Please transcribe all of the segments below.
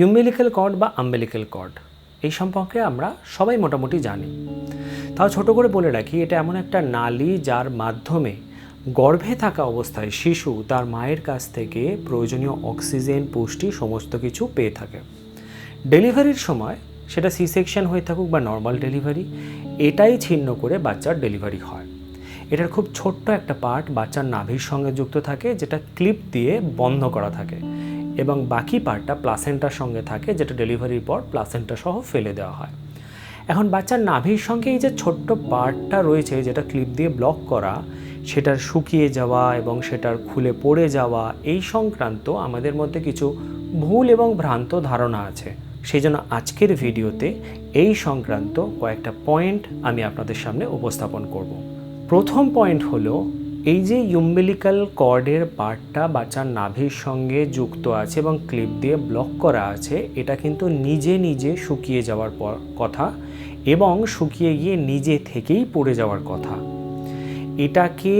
ইউম্বিলিক্যাল cord বা আম্বেলিক্যাল cord এই সম্পর্কে আমরা সবাই মোটামুটি জানি। তাও ছোট করে বলে রাখি, এটা এমন একটা নালী যার মাধ্যমে গর্ভে থাকা অবস্থায় শিশু তার মায়ের কাছ থেকে প্রয়োজনীয় অক্সিজেন, পুষ্টি, সমস্ত কিছু পেয়ে থাকে। ডেলিভারির সময় সেটা সি সেকশন হয়ে থাকুক বা নর্মাল ডেলিভারি এটাই ছিন্ন করে বাচ্চার ডেলিভারি হয়। এটার খুব ছোট্ট একটা পার্ট বাচ্চার নাভির সঙ্গে যুক্ত থাকে, যেটা ক্লিপ দিয়ে বন্ধ করা থাকে। এবং বাকি পার্টটা প্লাসেন্টার সঙ্গে থাকে, যেটা ডেলিভারির পর প্লাসেন্টা সহ ফেলে দেওয়া হয়। এখন বাচ্চার নাভির সঙ্গে এই যে ছোট্ট পার্টটা রয়েছে, যেটা ক্লিপ দিয়ে ব্লক করা, সেটার শুকিয়ে যাওয়া এবং সেটার খুলে পড়ে যাওয়া, এই সংক্রান্ত আমাদের মধ্যে কিছু ভুল এবং ভ্রান্ত ধারণা আছে। সেই জন্য আজকের ভিডিওতে এই সংক্রান্ত কয়েকটা পয়েন্ট আমি আপনাদের সামনে উপস্থাপন করব। প্রথম পয়েন্ট হলো এই যে ইউম্বিলিক্যাল কর্ডের পার্টটা বাচ্চার নাভির সঙ্গে যুক্ত আছে এবং ক্লিপ দিয়ে ব্লক করা আছে, এটা কিন্তু নিজে নিজে শুকিয়ে যাওয়ার কথা এবং শুকিয়ে গিয়ে নিজে থেকেই পড়ে যাওয়ার কথা। এটাকে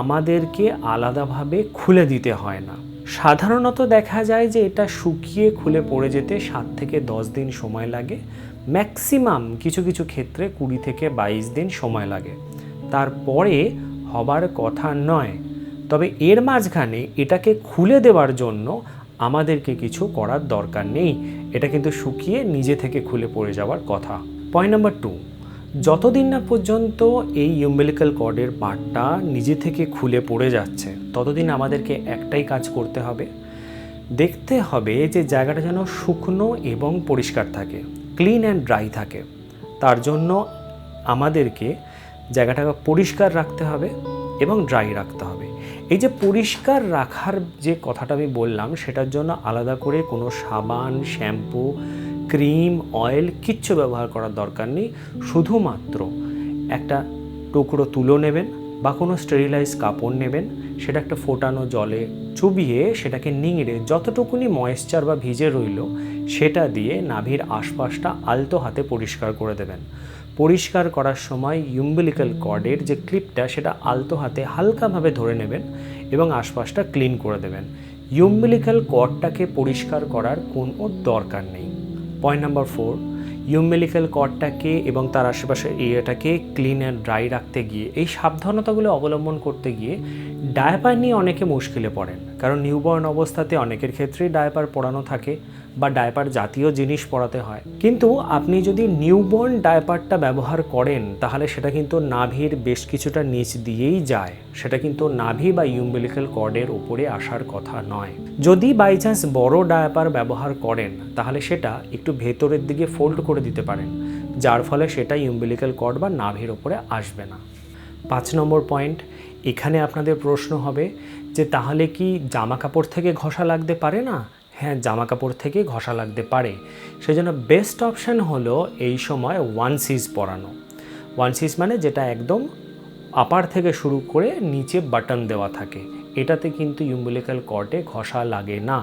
আমাদেরকে আলাদাভাবে খুলে দিতে হয় না। সাধারণত দেখা যায় যে এটা শুকিয়ে খুলে পড়ে যেতে সাত থেকে দশ দিন সময় লাগে ম্যাক্সিমাম কিছু কিছু ক্ষেত্রে কুড়ি থেকে বাইশ দিন সময় লাগে। তারপরে হবার কথা নয়। তবে এর মাঝখানে এটাকে খুলে দেওয়ার জন্য আমাদেরকে কিছু করার দরকার নেই। এটা কিন্তু শুকিয়ে নিজে থেকে খুলে পড়ে যাওয়ার কথা। পয়েন্ট নাম্বার টু যতদিন না পর্যন্ত এই ইউম্বিলিক্যাল কর্ডের পার্টটা নিজে থেকে খুলে পড়ে যাচ্ছে, ততদিন আমাদেরকে একটাই কাজ করতে হবে। দেখতে হবে যে জায়গাটা যেন শুকনো এবং পরিষ্কার থাকে ক্লিন অ্যান্ড ড্রাই থাকে। তার জন্য আমাদেরকে জায়গাটাকে পরিষ্কার রাখতে হবে এবং ড্রাই রাখতে হবে। এই যে পরিষ্কার রাখার যে কথাটা আমি বললাম, সেটার জন্য আলাদা করে কোনো সাবান, শ্যাম্পু, ক্রিম, অয়েল কিচ্ছু ব্যবহার করার দরকার নেই। শুধুমাত্র একটা টুকরো তুলো নেবেন বা কোনো স্টেরিলাইজ কাপড় নেবেন, সেটা একটা ফোটানো জলে চুবিয়ে সেটাকে নিংড়ে যতটুকুনি ময়েশ্চার বা ভিজে রইল, সেটা দিয়ে নাভির আশপাশটা আলতো হাতে পরিষ্কার করে দেবেন। পরিষ্কার করার সময় ইউম্বিলিক্যাল কর্ডের যে ক্লিপটা সেটা আলতো হাতে হালকাভাবে ধরে নেবেন এবং আশপাশটা ক্লিন করে দেবেন। ইউম্বিলিক্যাল কর্ডটাকে পরিষ্কার করার কোনো দরকার নেই। পয়েন্ট নাম্বার ফোর ইউম্বিলিক্যাল কর্ডটাকে এবং তার আশেপাশের এরিয়াটাকে ক্লিন অ্যান্ড ড্রাই রাখতে গিয়ে, এই সাবধানতাগুলো অবলম্বন করতে গিয়ে ডায়াপার নিয়ে অনেকে মুশকিলে পড়েন। কারণ নিউবর্ন অবস্থাতে অনেকের ক্ষেত্রেই ডায়াপার পরানো থাকে বা ডায়াপার জাতীয় জিনিস পরাতে হয়। কিন্তু আপনি যদি নিউবর্ন ডায়াপারটা ব্যবহার করেন, তাহলে সেটা কিন্তু নাভির বেশ কিছুটা নিচ দিয়েই যায়। সেটা কিন্তু নাভি বা ইউম্বিলিক্যাল কর্ডের উপরে আসার কথা নয়। যদি বাই চান্স বড় ডায়াপার ব্যবহার করেন, তাহলে সেটা একটু ভেতরের দিকে ফোল্ড করে দিতে পারেন, যার ফলে সেটা ইউম্বিলিক্যাল কর্ড বা নাভির ওপরে আসবে না। পাঁচ নম্বর পয়েন্ট এখানে আপনাদের প্রশ্ন হবে যে তাহলে কি জামা কাপড় থেকে ঘষা লাগতে পারে না? হ্যাঁ জামা কাপড় থেকে ঘষা লাগতে পারে। সেজন্য বেস্ট অপশান হলো এই সময় ওয়ান সিজ পরানো। ওয়ান সিজ মানে যেটা একদম আপার থেকে শুরু করে নিচে বাটন দেওয়া থাকে। এটাতে কিন্তু ইউম্বিলিক্যাল কর্টে ঘষা লাগে না।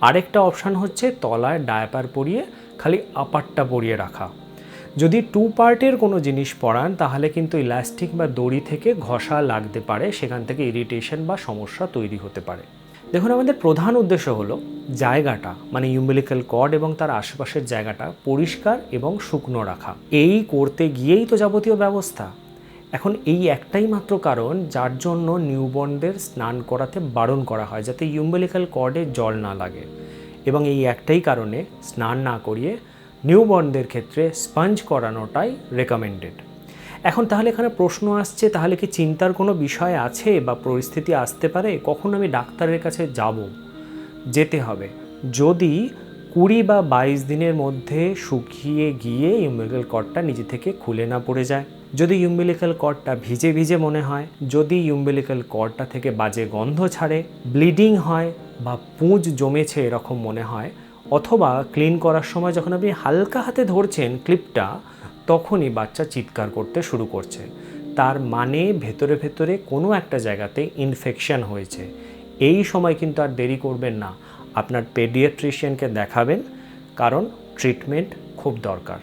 আরেকটা অপশান হচ্ছে তলায় ডায়াপার পরিয়ে খালি আপারটা পরিয়ে রাখা। যদি টু পার্টের কোনো জিনিস পরান তাহলে কিন্তু ইলাস্টিক বা দড়ি থেকে ঘষা লাগতে পারে, সেখান থেকে ইরিটেশন বা সমস্যা তৈরি হতে পারে। দেখুন, আমাদের প্রধান উদ্দেশ্য হলো জায়গাটা মানে ইউম্বিলিক্যাল কর্ড এবং তার আশেপাশের জায়গাটা পরিষ্কার এবং শুকনো রাখা। এই করতে গিয়েই তো যাবতীয় ব্যবস্থা। এখন এই একটাই মাত্র কারণ, যার জন্য নিউবর্নদের স্নান করাতে বারণ করা হয়, যাতে ইউম্বিলিক্যাল কর্ডে জল না লাগে। এবং এই একটাই কারণে স্নান না করিয়ে নিউবর্নদের ক্ষেত্রে স্পঞ্জ করানোটাই রেকমেন্ডেড এখন তাহলে এখানে প্রশ্ন আসছে, তাহলে কি চিন্তার কোনো বিষয় আছে বা পরিস্থিতি আসতে পারে? কখন আমি ডাক্তারের কাছে যাব? যেতে হবে। যদি কুড়ি বা বাইশ দিনের মধ্যে শুকিয়ে গিয়ে ইউম্বিলিক্যাল কর্ডটা নিজে থেকে খুলে না পড়ে যায় যদি ইউম্বিলিক্যাল কর্ডটা ভিজে ভিজে মনে হয়, যদি ইউম্বিলিক্যাল কর্ডটা থেকে বাজে গন্ধ ছাড়ে ব্লিডিং হয় বা পুঁজ জমেছে এরকম মনে হয়, অথবা ক্লিন করার সময় যখন আপনি হালকা হাতে ধরছেন ক্লিপটা তখনই বাচ্চা চিৎকার করতে শুরু করছে। তার মানে ভেতরে ভেতরে কোনো একটা জায়গাতে ইনফেকশন হয়েছে। এই সময় কিন্তু আর দেরি করবেন না। আপনার পেডিয়াট্রিশিয়ানকে দেখাবেন, কারণ ট্রিটমেন্ট খুব দরকার।